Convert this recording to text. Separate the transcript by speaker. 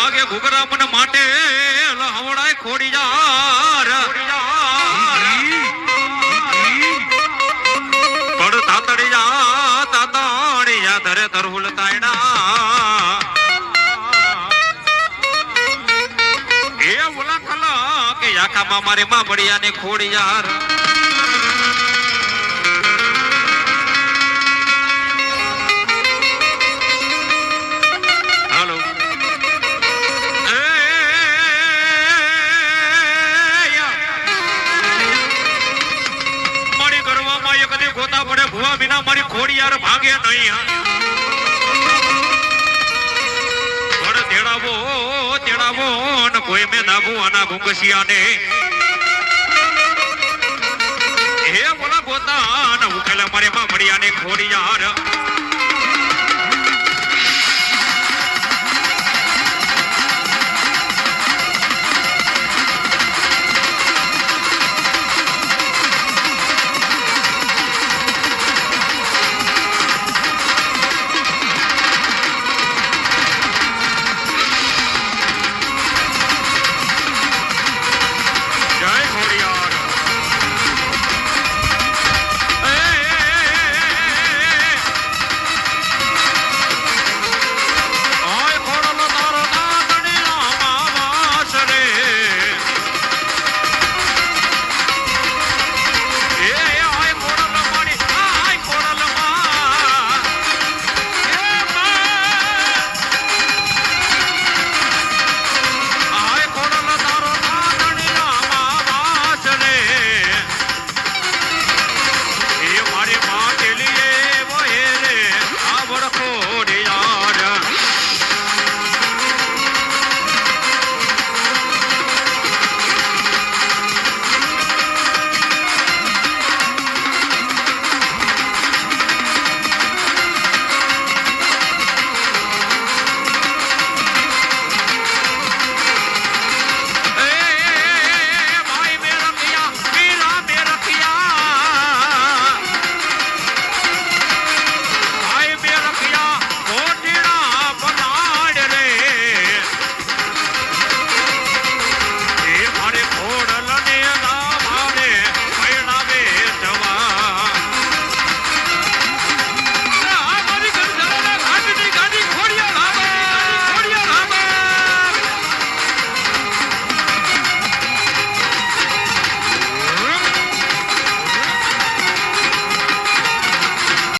Speaker 1: ઘુઘરા મને માટે લહવડાય ખોડી પડ તાતડિયા તાતડિયા ધરે તરહુલ તાયડા એ ઓલા મારી માં બળિયા ને ખોડિયાર હાલો ગરવામાં ગોતા પડે, ભુવા વિના મારી ખોડિયાર ભાગે નહીં. પણ તેડાવો તેડાવો ને કોઈ મેં દાબુ આના ભૂંગસિયાને હે બોલા ગોતા ને ઉકેલા મારે માં મળ્યા ને ખોડિયાર